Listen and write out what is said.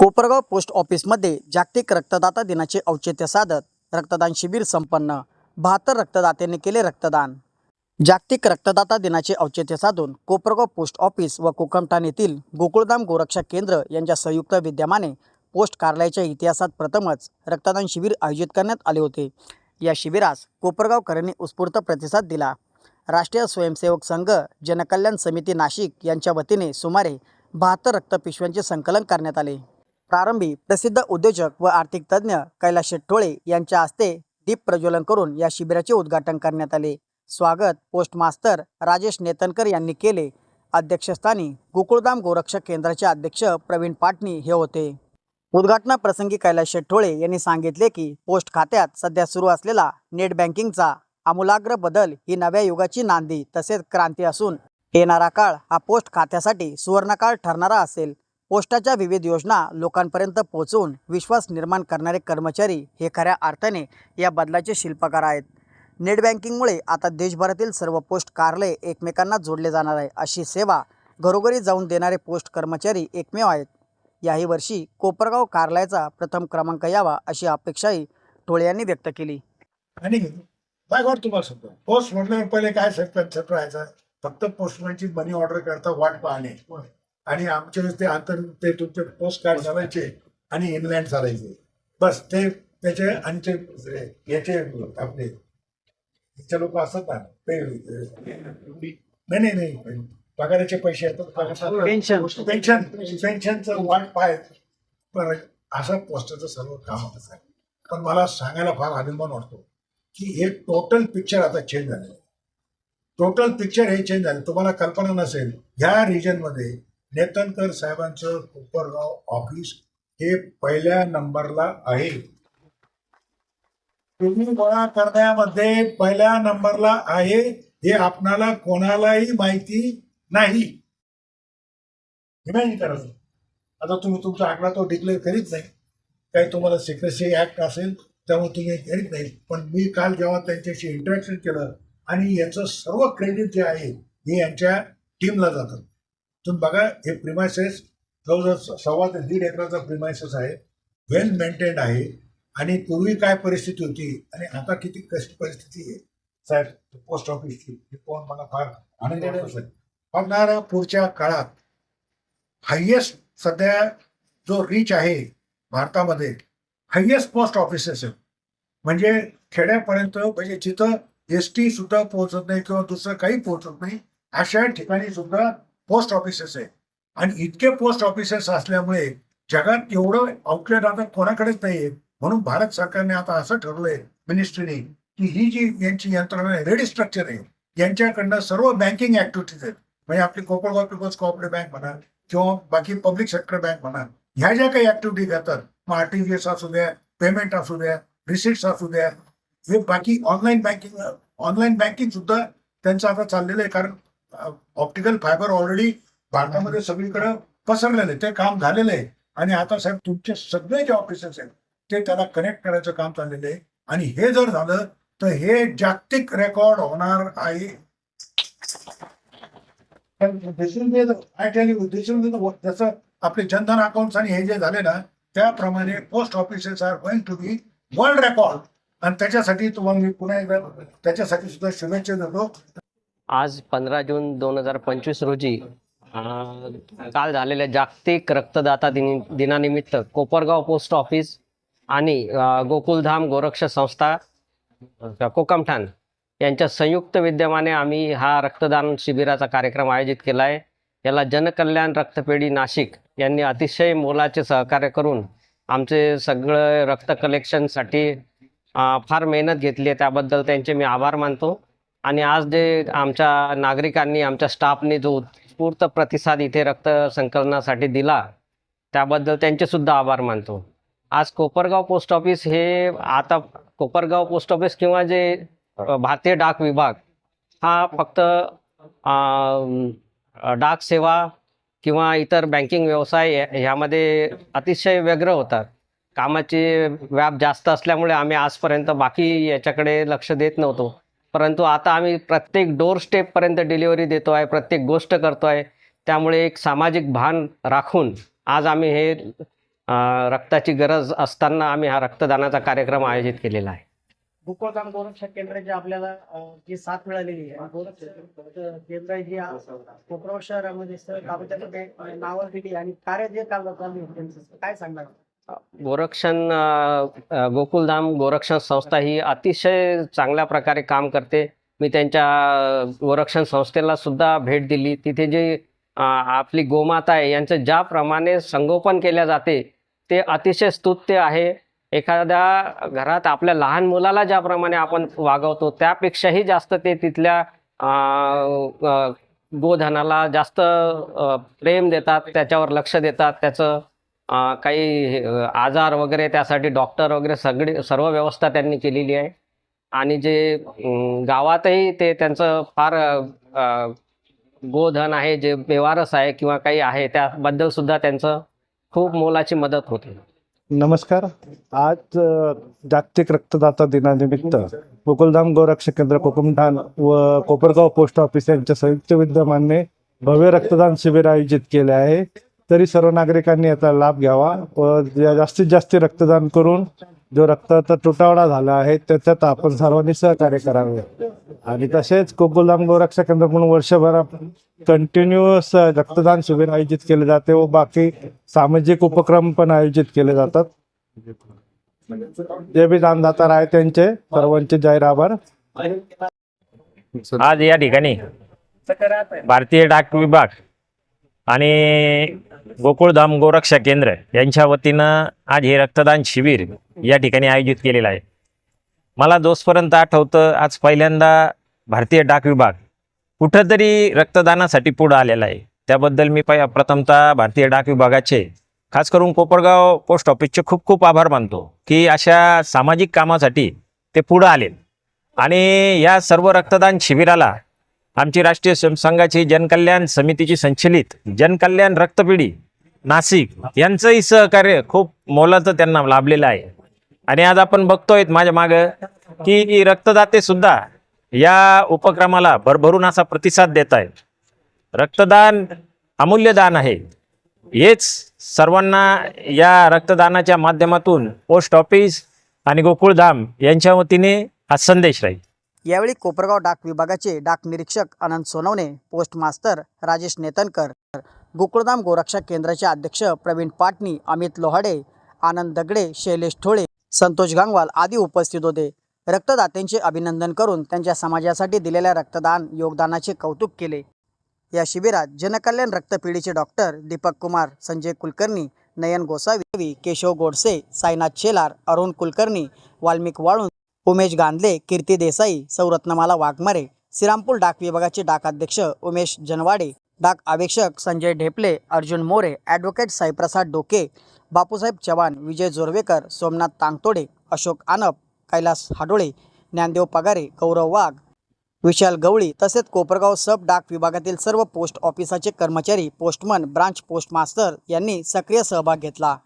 Kopargaon post ऑफिसमध्ये जागतिक रक्तदाता दिनाचे औचित्य साधत रक्तदान शिबिर संपन्न. बहात्तर रक्तदात्यांनी केले रक्तदान. जागतिक रक्तदाता दिनाचे औचित्य साधून कोपरगाव पोस्ट ऑफिस व कोकमठाण येथील गोकुळधाम गोरक्षा केंद्र यांच्या संयुक्त विद्यमाने पोस्ट कार्यालयाच्या इतिहासात प्रथमच रक्तदान शिबिर आयोजित करण्यात आले होते. या शिबिरास कोपरगावकरांनी उत्स्फूर्त प्रतिसाद दिला. राष्ट्रीय स्वयंसेवक संघ जनकल्याण समिती नाशिक यांच्या वतीने सुमारे बहात्तर रक्तपिशव्यांचे संकलन करण्यात आले. प्रारंभी प्रसिद्ध उद्योजक व आर्थिक तज्ज्ञ कैलास शेट्टोळे यांच्या हस्ते दीप प्रज्वलन करून या शिबिराचे उद्घाटन करण्यात आले. स्वागत पोस्ट मास्तर राजेश नेतनकर यांनी केले. अध्यक्षस्थानी गोकुळधाम गोरक्षक केंद्राचे अध्यक्ष प्रवीण पाटणी हे होते. उद्घाटनाप्रसंगी कैलास शेट्टोळे यांनी सांगितले की पोस्ट खात्यात सध्या सुरू असलेला नेट बँकिंगचा आमूलाग्र बदल ही नव्या युगाची नांदी तसेच क्रांती असून येणारा काळ हा पोस्ट खात्यासाठी सुवर्णकाळ ठरणारा असेल. पोस्टाच्या विविध योजना लोकांपर्यंत पोहोचवून विश्वास निर्माण करणारे कर्मचारी हे खऱ्या अर्थाने या बदलाचे शिल्पकार आहेत. नेट बँकिंगमुळे आता देशभरातील सर्व पोस्ट कार्यालय एकमेकांना जोडले जाणार आहे अशी सेवा घरोघरी जाऊन देणारे पोस्ट कर्मचारी एकमेव आहेत. याही वर्षी कोपरगाव कार्यालयाचा प्रथम क्रमांक यावा अशी अपेक्षाही टोळे यांनी व्यक्त केली. आणि काय गॉड तुम्हाला सांगतो? पोस्ट म्हटल्यावर पहिले काय कन्सेप्ट राहायचा? फक्त पोस्टमॅनची मनी ऑर्डर करता वाट पाहणे. आणि आमचे ते आंतर ते तुमचे पोस्ट कार्ड चालायचे आणि इनलँड चालायचे. बस ते त्याचे आणि ते याचे आपले. याचे लोक असतात ना ते नाही नाही नाही पगाराचे पैसे येतात पेन्शन. पेन्शन पेन्शनचं वाट पाहत पण असं पोस्टाचं सर्व काम असं आहे पण मला सांगायला फार अभिमान वाटतो की हे टोटल पिक्चर आता चेंज झालं टोटल पिक्चर हे चेंज झालं. तुम्हाला कल्पना नसेल ह्या रिजनमध्ये नेतनकर साहेबांचं कोपरगाव ऑफिस हे पहिल्या नंबरला आहे. तुम्ही गोळा करण्यामध्ये पहिल्या नंबरला आहे हे आपणाला कोणालाही माहिती नाही. इमॅजिन करा आता तुम्ही तुमचा आकडा तो डिक्लेअर करीत नाही. काही तुम्हाला सिक्रेसी ऍक्ट असेल त्यामुळे तुम्ही करीत नाही. पण मी काल जेव्हा त्यांच्याशी इंटरॅक्शन केलं आणि याचं सर्व क्रेडिट जे आहे हे यांच्या टीमला जातं. तुम्ही बघा हे प्रिमायसेस जवळजवळ सव्वा ते दीड एकराचा प्रिमायसेस आहे वेल मेंटेन्ड आहे. आणि पूर्वी काय परिस्थिती होती? आणि आता किती कशी परिस्थिती आहे? साहेब पोस्ट ऑफिसची हे पाहून मला फार आनंद होणाऱ्या पुढच्या काळात हायेस्ट सध्या जो रीच आहे भारतामध्ये हायेस्ट पोस्ट ऑफिसेस म्हणजे खेड्यापर्यंत म्हणजे जिथं एस टी सुद्धा पोहोचत नाही किंवा दुसरं काही पोहोचत नाही अशा ठिकाणी सुद्धा पोस्ट ऑफिसेस आहे. आणि इतके पोस्ट ऑफिसेस असल्यामुळे जगात एवढं आउटलेट आता कोणाकडेच नाहीये. म्हणून भारत सरकारने आता असं ठरवलंय मिनिस्ट्रीने की ही जी यांची यंत्रणा आहे रेडी स्ट्रक्चर आहे यांच्याकडनं सर्व बँकिंग ऍक्टिव्हिटीज आहेत. म्हणजे आपली कोपरगाव पीपल्स कोऑपरेटिव्ह बँक म्हणा किंवा बाकी पब्लिक सेक्टर बँक म्हणा ह्या ज्या काही ऍक्टिव्हिटी घेतात मग आरटीजीएस असू द्या पेमेंट असू द्या रिसिट्स असू द्या हे बाकी ऑनलाईन बँकिंग ऑनलाईन बँकिंग सुद्धा त्यांचं आता चाललेलं आहे. कारण ऑप्टिकल फायबर ऑलरेडी भारतामध्ये सगळीकडे पसरलेलं आहे. ते काम झालेलं आहे. आणि आता साहेब तुमचे सगळे जे ऑफिसेस आहेत ते त्याला कनेक्ट करायचं काम चाललेलं आहे. आणि हे जर झालं तर हे जागतिक रेकॉर्ड होणार आहे. जसं आपले जनधन अकाउंट आणि हे जे झाले ना त्याप्रमाणे post offices are going to be world record आणि त्याच्यासाठी तुम्हाला मी पुन्हा एकदा त्याच्यासाठी सुद्धा शुभेच्छा देतो. आज पंधरा जून दोन हजार पंचवीस रोजी काल झालेल्या जागतिक रक्तदाता दिन दिनानिमित्त कोपरगाव पोस्ट ऑफिस आणि गोकुलधाम गोरक्ष संस्था कोकमठाण यांच्या संयुक्त विद्यमाने आम्ही हा रक्तदान शिबिराचा कार्यक्रम आयोजित केला आहे याला जनकल्याण रक्तपेढी नाशिक यांनी अतिशय मोलाचे सहकार्य करून आमचे सगळं रक्त कलेक्शनसाठी फार मेहनत घेतली आहे. त्याबद्दल त्यांचे मी आभार मानतो. आणि आज जे आमच्या नागरिकांनी आमच्या स्टाफने जो उत्स्फूर्त प्रतिसाद इथे रक्त संकलनासाठी दिला त्याबद्दल त्यांचे सुद्धा आभार मानतो. आज कोपरगाव पोस्ट ऑफिस हे आता कोपरगाव पोस्ट ऑफिस किंवा जे भारतीय डाक विभाग हा फक्त डाक सेवा किंवा इतर बँकिंग व्यवसाय ह्यामध्ये अतिशय व्यग्र होतात. कामाचे व्याप जास्त असल्यामुळे आम्ही आजपर्यंत बाकी याच्याकडे लक्ष देत नव्हतो. परंतु आता आम्ही प्रत्येक डोर स्टेपपर्यंत डिलिव्हरी देतो आहे प्रत्येक गोष्ट करतो आहे. त्यामुळे एक सामाजिक भान राखून आज आम्ही हे रक्ताची गरज असताना आम्ही हा रक्तदानाचा कार्यक्रम आयोजित केलेला आहे. गोकुळधाम गोरक्षा केंद्राची आपल्याला जी साथ मिळालेली आहे गोरक्ष केंद्र जी कोपराव शहरामध्ये स्थळ आणि कार्य जे काल काय सांगणार? गोरक्षण गोकुलधाम गोरक्षण संस्था ही अतिशय चांगल्या प्रकारे काम करते. मी त्यांच्या गोरक्षण संस्थेला सुद्धा भेट दिली. तिथे जे आपली गोमाता आहे यांचं ज्याप्रमाणे संगोपन केल्या जाते ते अतिशय स्तुत्य आहे. एखाद्या घरात आपल्या लहान मुलाला ज्याप्रमाणे आपण वागवतो त्यापेक्षाही जास्त ते तिथल्या गोधनाला जास्त प्रेम देतात त्याच्यावर लक्ष देतात त्याचं काही आजार वगैरे त्यासाठी डॉक्टर वगैरे सगळी सर्व व्यवस्था त्यांनी केलेली आहे. आणि जे गावातही ते त्यांचं फार गोधन आहे जे बेवारस आहे किंवा काही आहे त्याबद्दल सुद्धा त्यांचं खूप मोलाची मदत होते. नमस्कार. आज जागतिक रक्तदाता दिनानिमित्त गोकुलधाम गोरक्ष केंद्र कोकमठाण व कोपरगाव पोस्ट ऑफिस यांच्या संयुक्त विद्यमाने भव्य रक्तदान शिबिर आयोजित केले आहे. तरी सर्व नागरिकांनी याचा लाभ घ्यावा व जास्तीत जास्त रक्तदान करून जो रक्ताचा तुटवडा झाला आहे त्याच्यात आपण सर्वांनी सहकार्य करावे. आणि तसेच गोकुलधाम गोरक्षा केंद्र म्हणून वर्षभर कंटिन्युअस रक्तदान शिबिर आयोजित केले जाते व बाकी सामाजिक उपक्रम पण आयोजित केले जातात. जे बी दानदाता आहे त्यांचे सर्वांचे जाहीर आभार आज या ठिकाणी भारतीय डाक विभाग आणि गोकुळधाम गोरक्षा केंद्र यांच्या वतीनं आज हे रक्तदान शिबिर या ठिकाणी आयोजित केलेलं आहे. मला जोपर्यंत आठवतं आज पहिल्यांदा भारतीय डाक विभाग कुठंतरी रक्तदानासाठी पुढं आलेला आहे. त्याबद्दल मी पाय प्रथमतः भारतीय डाक विभागाचे खास करून कोपरगाव पोस्ट ऑफिसचे खूप खूप आभार मानतो की अशा सामाजिक कामासाठी ते पुढं आले आणि या सर्व रक्तदान शिबिराला आमची राष्ट्रीय स्वयंसंघाची जनकल्याण समितीची संचलित जनकल्याण रक्तपिढी नाशिक यांचंही सहकार्य खूप मोलाचं त्यांना लाभलेलं आहे. आणि आज आपण बघतोय माझ्या मागं की रक्तदाते सुद्धा या उपक्रमाला भरभरून असा प्रतिसाद देत आहेत. रक्तदान अमूल्य दान आहे. हेच सर्वांना या रक्तदानाच्या माध्यमातून पोस्ट ऑफिस आणि गोकुळधाम यांच्या वतीने हा संदेश राहील. यावेळी कोपरगाव डाक विभागाचे डाक निरीक्षक अनंत सोनवणे पोस्ट मास्तर राजेश नेतनकर गोकुळधाम गोरक्षा केंद्राचे अध्यक्ष प्रवीण पाटणी अमित लोहाडे आनंद दगडे शैलेश ठोळे संतोष गांगवाल आदी उपस्थित होते. रक्तदात्यांचे अभिनंदन करून त्यांच्या समाजासाठी दिलेल्या रक्तदान योगदानाचे कौतुक केले. या शिबिरात जनकल्याण रक्तपिढीचे डॉक्टर दीपक कुमार संजय कुलकर्णी नयन गोसावी केशव गोडसे साईनाथ शेलार अरुण कुलकर्णी वाल्मिक वाळून उमेश गांधले कीर्ती देसाई सौरत्नमाला वाघमारे श्रीरामपूर डाक विभागाचे डाक अध्यक्ष उमेश जनवाडे डाक अधीक्षक संजय ढेपले अर्जुन मोरे ॲडव्होकेट साईप्रसाद डोके बापूसाहेब चव्हाण विजय जोरवेकर सोमनाथ तांगतोडे अशोक आनप कैलास हाडोळे ज्ञानदेव पगारे गौरव वाघ विशाल गवळी तसेच कोपरगाव सब डाक विभागातील सर्व पोस्ट ऑफिसाचे कर्मचारी पोस्टमन ब्रांच पोस्टमास्टर यांनी सक्रिय सहभाग घेतला.